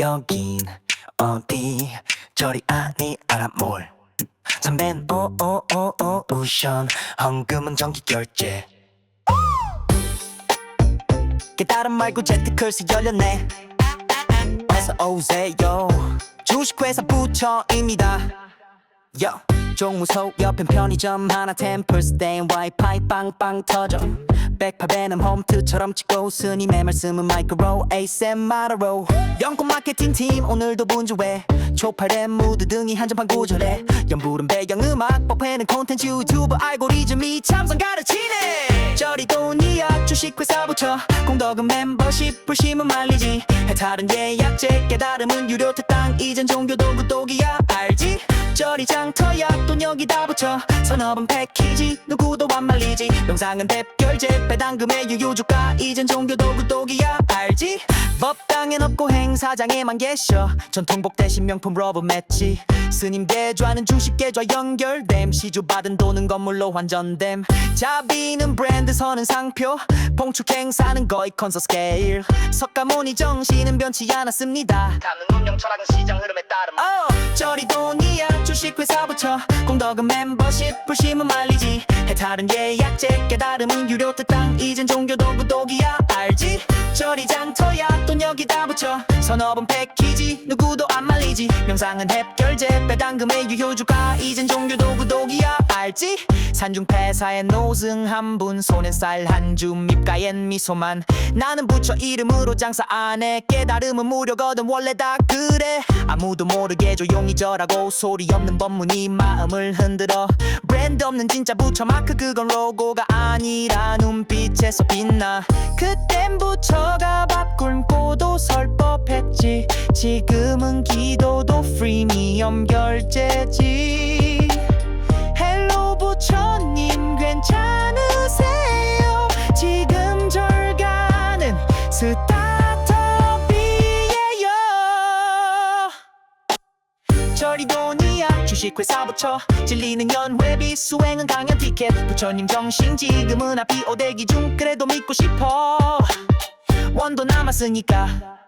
여긴 어디? 저리 아니 알아 뭘 선배는 오오오오 우션. 헌금은 정기 결제. 깨달음 말고 재테클스 열렸네. 어서 오세요. 주식회사 부처입니다. 요 종무소 옆엔 편의점 하나 템플스 땡 와이파이 빵빵 터져. 백파베는 홈트처럼 찍고 스님의 말씀은 마이크로 ASMR로. 영국 마케팅 팀 오늘도 분주해. 초파랩 무드 등이 한정판 구절에. 연불은 배경음악 법회는 콘텐츠 유튜브 알고리즘이 참선 가르치네. 저리 돈이야 주식 회사 부처. 공덕은 멤버십 불심은 말리지. 해탈은 예약제 깨달음은 유료 특당 이젠 종교 도 구 독이야 알지? 저리 장터야. 돈 여기다 붙여. 선업은 패키지. 누구도 안 말리지. 영상은 탭결제. 배당금의 유효주가. 이젠 종교도 구독이야. 알지? 법당엔 없고 행사장에만 계셔. 전통복 대신 명품 러브 매치. 스님 대좌는 주식 계좌 연결됨. 시주 받은 돈은 건물로 환전됨. 자비는 브랜드 서는 상표. 봉축 행사는 거의 콘서 스케일. 석가모니 정신은 변치 않았습니다. 담는 운영 철학은 시장 흐름에 따름 어, 저리 돈이야 주식 회사 부처 공덕은 멤버십 불심은 말리지. 해탈은 예약제 깨달음은 유료 특당 이젠 종교도 구독이야 알지? 저리 장터야 돈 여기다 붙여. 선업은 패키지 누구도 안 말리지. 명상은 햅결제 배당금의 유효주가. 이젠 종교도 구독이야 알지? 산중패사의 노승 한 분 손엔 쌀 한 줌 입가엔 미소만. 나는 부처 이름으로 장사 안 해. 깨달음은 무료거든 원래 다 그래. 아무도 모르게 조용히 절하고 소리 없는 법문이 마음을 흔들어. 브랜드 없는 진짜 부처 마크 그건 로고가 아니라 눈빛에서 빛나. 그땐 부처가 밥 굶고도 설법했지. 지금은 기도도 프리미엄 결제지 저리 돈이야. 주식회사 부처. 진리는 연회비 수행은 강연 티켓. 부처님 정신 지금은 앞이 오대기 중. 그래도 믿고 싶어. 원도 남았으니까